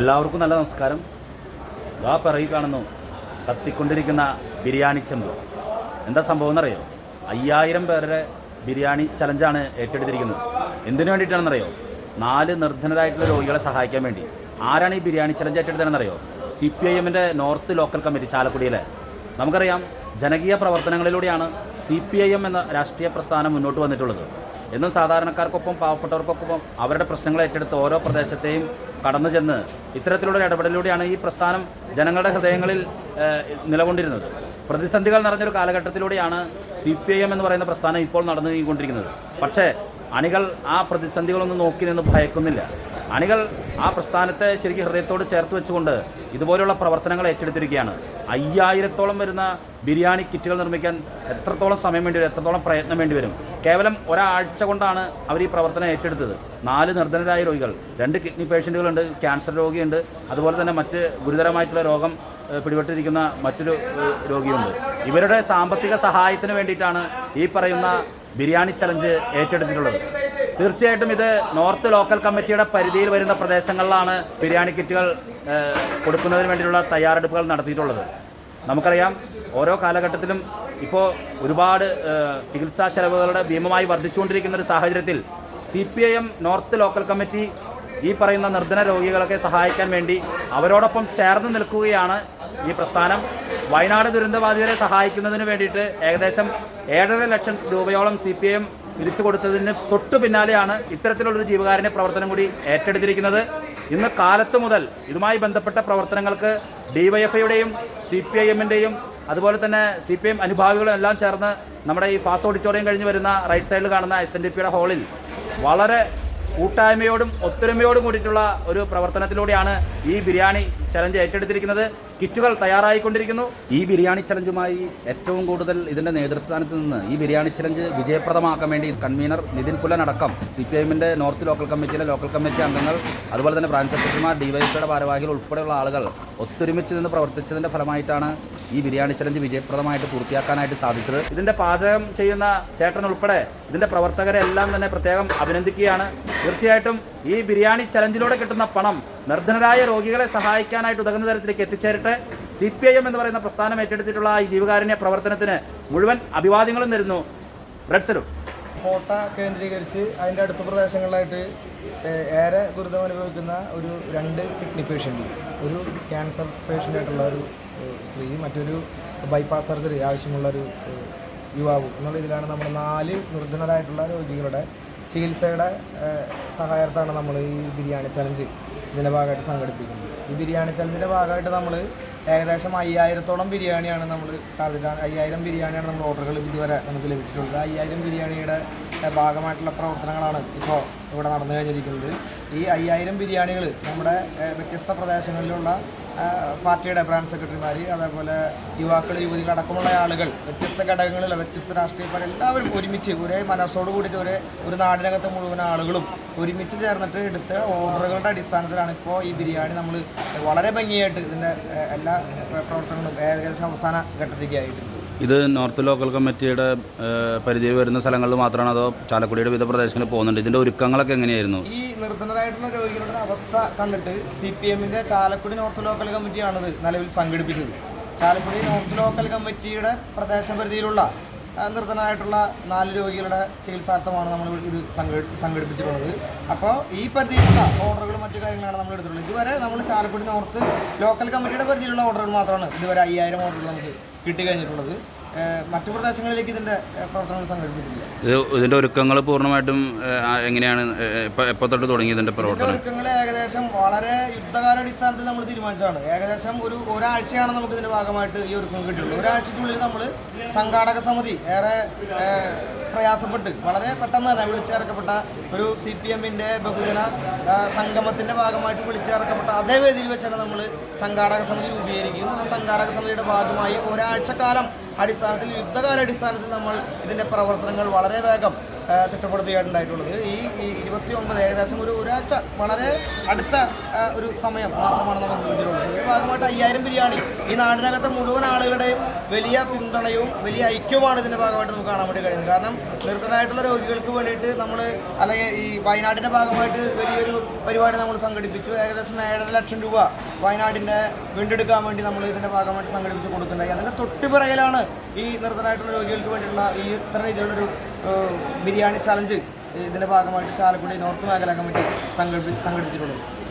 എല്ലാവർക്കും നല്ല നമസ്കാരം. ആ പിറകി കാണുന്നു കത്തിക്കൊണ്ടിരിക്കുന്ന ബിരിയാണി ചെമ്പ്. എന്താ സംഭവം എന്നറിയോ? അയ്യായിരം പേരുടെ ബിരിയാണി ചലഞ്ചാണ് ഏറ്റെടുത്തിരിക്കുന്നത്. എന്തിനു വേണ്ടിയിട്ടാണെന്നറിയോ? നാല് നിർധനരായിട്ടുള്ള രോഗികളെ സഹായിക്കാൻ വേണ്ടി. ആരാണ് ഈ ബിരിയാണി ചലഞ്ച് ഏറ്റെടുത്തതെന്നറിയോ? സി പി ഐ എമ്മിന്റെ നോർത്ത് ലോക്കൽ കമ്മിറ്റി ചാലക്കുടിയിലെ. നമുക്കറിയാം ജനകീയ പ്രവർത്തനങ്ങളിലൂടെയാണ് സി പി ഐ എം എന്ന രാഷ്ട്രീയ പ്രസ്ഥാനം മുന്നോട്ട് വന്നിട്ടുള്ളത്. എന്നും സാധാരണക്കാർക്കൊപ്പം പാവപ്പെട്ടവർക്കൊപ്പം അവരുടെ പ്രശ്നങ്ങൾ ഏറ്റെടുത്ത് ഓരോ പ്രദേശത്തെയും കടന്നു ചെന്ന് ഇത്തരത്തിലുള്ള ഇടപെടലിലൂടെയാണ് ഈ പ്രസ്ഥാനം ജനങ്ങളുടെ ഹൃദയങ്ങളിൽ നിലകൊണ്ടിരുന്നത്. പ്രതിസന്ധികൾ നിറഞ്ഞൊരു കാലഘട്ടത്തിലൂടെയാണ് സി പി ഐ എം എന്ന് പറയുന്ന പ്രസ്ഥാനം ഇപ്പോൾ നടന്നു നീങ്ങിക്കൊണ്ടിരിക്കുന്നത് പക്ഷേ അണികൾ ആ പ്രതിസന്ധികളൊന്നും നോക്കി നിന്ന് ഭയക്കുന്നില്ല. അണികൾ ആ പ്രസ്ഥാനത്തെ ശരിക്കും ഹൃദയത്തോട് ചേർത്ത് വെച്ചുകൊണ്ട് ഇതുപോലെയുള്ള പ്രവർത്തനങ്ങൾ ഏറ്റെടുത്തിരിക്കുകയാണ്. അയ്യായിരത്തോളം വരുന്ന ബിരിയാണി കിറ്റുകൾ നിർമ്മിക്കാൻ എത്രത്തോളം സമയം വേണ്ടി വരും എത്രത്തോളം പ്രയത്നം വേണ്ടി വരും കേവലം ഒരാഴ്ച കൊണ്ടാണ് അവർ ഈ പ്രവർത്തനം ഏറ്റെടുത്തത്. നാല് നിർധനരായ രോഗികൾ രണ്ട് കിഡ്നി പേഷ്യന്റുകളുണ്ട് ക്യാൻസർ രോഗിയുണ്ട് അതുപോലെ തന്നെ മറ്റ് ഗുരുതരമായിട്ടുള്ള രോഗം പിടിപെട്ടിരിക്കുന്ന മറ്റൊരു രോഗിയുണ്ട്. ഇവരുടെ സാമ്പത്തിക സഹായത്തിന് വേണ്ടിയിട്ടാണ് ഈ പറയുന്ന ബിരിയാണി ചലഞ്ച് ഏറ്റെടുത്തിട്ടുള്ളത്. തീർച്ചയായിട്ടും ഇത് നോർത്ത് ലോക്കൽ കമ്മിറ്റിയുടെ പരിധിയിൽ വരുന്ന പ്രദേശങ്ങളിലാണ് ബിരിയാണി കിറ്റുകൾ കൊടുക്കുന്നതിന് വേണ്ടിയുള്ള തയ്യാറെടുപ്പുകൾ നടത്തിയിട്ടുള്ളത്. നമുക്കറിയാം ഓരോ കാലഘട്ടത്തിലും ഇപ്പോൾ ഒരുപാട് ചികിത്സാ ചെലവുകളുടെ ഭീമമായി വർദ്ധിച്ചുകൊണ്ടിരിക്കുന്ന ഒരു സാഹചര്യത്തിൽ C P I M north local committee ഈ പറയുന്ന നിർധന രോഗികളൊക്കെ സഹായിക്കാൻ വേണ്ടി അവരോടൊപ്പം ചേർന്ന് നിൽക്കുകയാണ് ഈ പ്രസ്ഥാനം. വയനാട് ദുരന്തബാധിതരെ സഹായിക്കുന്നതിന് വേണ്ടിയിട്ട് ഏകദേശം ഏഴര ലക്ഷം രൂപയോളം സി പി എം തിരിച്ചു കൊടുത്തതിന് തൊട്ടു പിന്നാലെയാണ് ഇത്തരത്തിലുള്ളൊരു ജീവകാരുണ്യ പ്രവർത്തനം കൂടി ഏറ്റെടുത്തിരിക്കുന്നത്. ഇന്ന് കാലത്ത് മുതൽ ഇതുമായി ബന്ധപ്പെട്ട പ്രവർത്തനങ്ങൾക്ക് ഡിവൈഎഫ്ഐയുടെയും സി പി ഐ എമ്മിന്റെയും അതുപോലെ തന്നെ സി പി എം അനുഭാവികളും എല്ലാം ചേർന്ന് നമ്മുടെ ഈ ഫാസ്റ്റ് ഓഡിറ്റോറിയം കഴിഞ്ഞ് വരുന്ന റൈറ്റ് സൈഡിൽ കാണുന്ന എസ് എൻ ഡി പിയുടെ ഹാളിൽ വളരെ കൂട്ടായ്മയോടും ഒത്തൊരുമയോടും കൂടിയിട്ടുള്ള ഒരു പ്രവർത്തനത്തിലൂടെയാണ് ഈ ബിരിയാണി ചലഞ്ച് ഏറ്റെടുത്തിരിക്കുന്നത്. കിറ്റുകൾ തയ്യാറായിക്കൊണ്ടിരിക്കുന്നു. ഈ ബിരിയാണി ചലഞ്ചുമായി ഏറ്റവും കൂടുതൽ ഇതിന്റെ നേതൃസ്ഥാനത്ത് നിന്ന് ഈ ബിരിയാണി ചലഞ്ച് വിജയപ്രദമാക്കാൻ വേണ്ടി കൺവീനർ നിതിൻ പുലൻ അടക്കം സി പി എമ്മിന്റെ നോർത്ത് ലോക്കൽ കമ്മിറ്റിയിലെ ലോക്കൽ കമ്മിറ്റി അംഗങ്ങൾ അതുപോലെ തന്നെ ബ്രാഞ്ച് സെക്രട്ടറിമാർ ഡിവൈഎഫ്ഐയുടെ ഭാരവാഹികൾ ഉൾപ്പെടെയുള്ള ആളുകൾ ഒത്തൊരുമിച്ച് നിന്ന് പ്രവർത്തിച്ചതിന്റെ ഫലമായിട്ടാണ് ഈ ബിരിയാണി ചലഞ്ച് വിജയപ്രദമായിട്ട് പൂർത്തിയാക്കാനായിട്ട് സാധിച്ചത്. ഇതിന്റെ പാചകം ചെയ്യുന്ന ചേട്ടൻ ഉൾപ്പെടെ ഇതിന്റെ പ്രവർത്തകരെ എല്ലാം തന്നെ പ്രത്യേകം അഭിനന്ദിക്കുകയാണ്. തീർച്ചയായിട്ടും ഈ ബിരിയാണി ചലഞ്ചിലൂടെ കിട്ടുന്ന പണം നിർധനരായ രോഗികളെ സഹായിക്കാനായിട്ട് ഉതകുന്ന തരത്തിലേക്ക് എത്തിച്ചേരട്ടെ. സി പി ഐ എം എന്ന് പറയുന്ന പ്രസ്ഥാനം ഏറ്റെടുത്തിട്ടുള്ള ഈ ജീവകാരുണ്യ പ്രവർത്തനത്തിന് മുഴുവൻ അഭിവാദ്യങ്ങളും തരുന്നു റെഡ് കോട്ട കേന്ദ്രീകരിച്ച് അതിന്റെ അടുത്ത പ്രദേശങ്ങളിലായിട്ട് ഏറെ ദുരിതം അനുഭവിക്കുന്ന ഒരു രണ്ട് കിഡ്നി പേഷ്യന്റ് ഒരു ക്യാൻസർ പേഷ്യന്റായിട്ടുള്ള ഒരു സ്ത്രീ മറ്റൊരു ബൈപ്പാസ് സർജറി ആവശ്യമുള്ള ഒരു യുവാവ് എന്നുള്ള ഇതിലാണ് നമ്മൾ നാല് നിർധനരായിട്ടുള്ള രോഗികളുടെ ചികിത്സയുടെ സഹായത്താണ് നമ്മൾ ഈ ബിരിയാണി ചലഞ്ച് ഇതിന്റെ ഭാഗമായിട്ട് സംഘടിപ്പിക്കുന്നത്? ഈ ബിരിയാണി ചലഞ്ചിന്റെ ഭാഗമായിട്ട് നമ്മൾ ഏകദേശം അയ്യായിരത്തോളം ബിരിയാണിയാണ് നമ്മൾ ടാർഗറ്റ് അയ്യായിരം ബിരിയാണിയാണ് നമ്മൾ ഓർഡറുകൾ ഇതുവരെ നമുക്ക് ലഭിച്ചിട്ടുള്ളത്. അയ്യായിരം ബിരിയാണിയുടെ ഭാഗമായിട്ടുള്ള പ്രവർത്തനങ്ങളാണ് ഇപ്പോൾ ഇവിടെ നടന്നു കഴിഞ്ഞിരിക്കുന്നത്. ഈ അയ്യായിരം ബിരിയാണികൾ നമ്മുടെ വ്യത്യസ്ത പ്രദേശങ്ങളിലുള്ള പാർട്ടിയുടെ ബ്രാഞ്ച് സെക്രട്ടറിമാർ അതേപോലെ യുവാക്കൾ യുവതികൾ അടക്കമുള്ള ആളുകൾ വ്യത്യസ്ത ഘടകങ്ങളിലെ വ്യത്യസ്ത രാഷ്ട്രീയക്കാർ എല്ലാവരും ഒരുമിച്ച് ഒരേ മനസ്സോട് കൂടിയിട്ട് ഒരേ ഒരു നാടിനകത്ത് മുഴുവൻ ആളുകളും ഒരുമിച്ച് ചേർന്നിട്ട് എടുത്ത ഓർഡറുകളുടെ അടിസ്ഥാനത്തിലാണ് ഇപ്പോൾ ഈ ബിരിയാണി നമ്മൾ വളരെ ഭംഗിയായിട്ട് ഇതിന്റെ എല്ലാ പ്രവർത്തനങ്ങളും ഏകദേശം അവസാന ഘട്ടത്തിലേക്ക് ആയിട്ടുണ്ട്. ഇത് നോർത്ത് ലോക്കൽ കമ്മിറ്റിയുടെ പരിധിയിൽ വരുന്ന സ്ഥലങ്ങളിൽ മാത്രമാണ് അതോ ചാലക്കുടിയുടെ വിവിധ പ്രദേശങ്ങളിൽ പോകുന്നുണ്ട്? ഇതിന്റെ ഒരുക്കങ്ങളൊക്കെ എങ്ങനെയായിരുന്നു? ഈ നിർദ്ധനരായിട്ടുള്ള രോഗികളുടെ അവസ്ഥ കണ്ടിട്ട് സി പി എമ്മിന്റെ ചാലക്കുടി നോർത്ത് ലോക്കൽ കമ്മിറ്റിയാണ് നിലവിൽ സംഘടിപ്പിച്ചത്. ചാലക്കുടി നോർത്ത് ലോക്കൽ കമ്മിറ്റിയുടെ പ്രദേശപരിധിയിലുള്ള ആ, നിർധനരായിട്ടുള്ള നാല് രോഗികളുടെ ചികിത്സാർത്ഥമാണ് നമ്മൾ ഇത് സംഘ- സംഘടിപ്പിച്ചിട്ടുള്ളത്. അപ്പോൾ ഈ പരിധിയിലുള്ള ഓർഡറുകളും മറ്റു കാര്യങ്ങളാണ് നമ്മൾ എടുത്തിട്ടുള്ളത്. ഇതുവരെ നമ്മൾ ചാലക്കുടി നോർത്ത് ലോക്കൽ കമ്മിറ്റിയുടെ പരിധിയിലുള്ള ഓർഡറുകൾ മാത്രമാണ് ഇതുവരെ അയ്യായിരം ഓർഡറുകൾ നമുക്ക് കിട്ടി കഴിഞ്ഞിട്ടുള്ളത്. മറ്റു പ്രദേശങ്ങളിലേക്ക് ഇതിന്റെ പ്രവർത്തനങ്ങൾ സംഘടിപ്പിച്ചിട്ടില്ല. ഇത് ഇതിന്റെ ഒരുക്കങ്ങൾ പൂർണമായിട്ടും എങ്ങനെയാണ് എപ്പോൾ തൊട്ട് തുടങ്ങി ഇതിന്റെ പ്രവർത്തനം? ഒരുക്കങ്ങൾ ഏകദേശം വളരെ യുദ്ധകാലാടിസ്ഥാനത്തിൽ നമ്മൾ തീരുമാനിച്ചതാണ്. ഏകദേശം ഒരു ഒരാഴ്ചയാണ് നമുക്ക് ഇതിന്റെ ഭാഗമായിട്ട് ഈ ഒരുക്കം കിട്ടിയുള്ളൂ ഒരാഴ്ചക്കുള്ളിൽ നമ്മൾ സംഘാടക സമിതി ഏറെ പ്രയാസപ്പെട്ട് വളരെ പെട്ടെന്ന് തന്നെ വിളിച്ചേർക്കപ്പെട്ട ഒരു സി പി എമ്മിന്റെ ബഹുജന സംഗമത്തിന്റെ ഭാഗമായിട്ട് വിളിച്ചേർക്കപ്പെട്ട അതേ വേദിയിൽ വെച്ചാണ് നമ്മൾ സംഘാടക സമിതി രൂപീകരിക്കുകയും ആ സംഘാടക സമിതിയുടെ ഭാഗമായി ഒരാഴ്ചക്കാലം അടിസ്ഥാനത്തിൽ യുദ്ധകാല അടിസ്ഥാനത്തിൽ നമ്മൾ ഇതിന്റെ പ്രവർത്തനങ്ങൾ വളരെ വേഗം തിട്ടപ്പെടുത്തുകയായിട്ടുണ്ടായിട്ടുള്ളത് ഈ ഇരുപത്തി ഒമ്പത് ഏകദേശം ഒരു ഒരാഴ്ച വളരെ അടുത്ത ഒരു സമയം മാത്രമാണ് നമ്മൾ കിട്ടിയിട്ടുള്ളത് ഒരു ഭാഗമായിട്ട് അയ്യായിരം ബിരിയാണി. ഈ നാടിനകത്തെ മുഴുവൻ ആളുകളുടെയും വലിയ പിന്തുണയും വലിയ ഐക്യവുമാണ് ഇതിന്റെ ഭാഗമായിട്ട് നമുക്ക് കാണാൻ വേണ്ടി കഴിയുന്നത്. കാരണം നിർത്തനായിട്ടുള്ള രോഗികൾക്ക് വേണ്ടിയിട്ട് നമ്മൾ അല്ലെങ്കിൽ ഈ വയനാടിന്റെ ഭാഗമായിട്ട് വലിയൊരു പരിപാടി നമ്മൾ സംഘടിപ്പിച്ചു. ഏകദേശം ഏഴര ലക്ഷം രൂപ വയനാടിന്റെ വീണ്ടെടുക്കാൻ വേണ്ടി നമ്മൾ ഇതിന്റെ ഭാഗമായിട്ട് സംഘടിപ്പിച്ച് കൊടുക്കുന്നുണ്ടായി അതിന്റെ തൊട്ട് പിറകിലാണ് ഈ നിർത്തനായിട്ടുള്ള രോഗികൾക്ക് വേണ്ടിയിട്ടുള്ള ഈ ഇത്ര രീതിയിലുള്ളൊരു ബിരിയാണി ചലഞ്ച് ഇതിന്റെ ഭാഗമായിട്ട് ചാലക്കുടി നോർത്ത് മേഖല കമ്മിറ്റി സംഘടിപ്പി സംഘടിപ്പിച്ചിട്ടുള്ളത്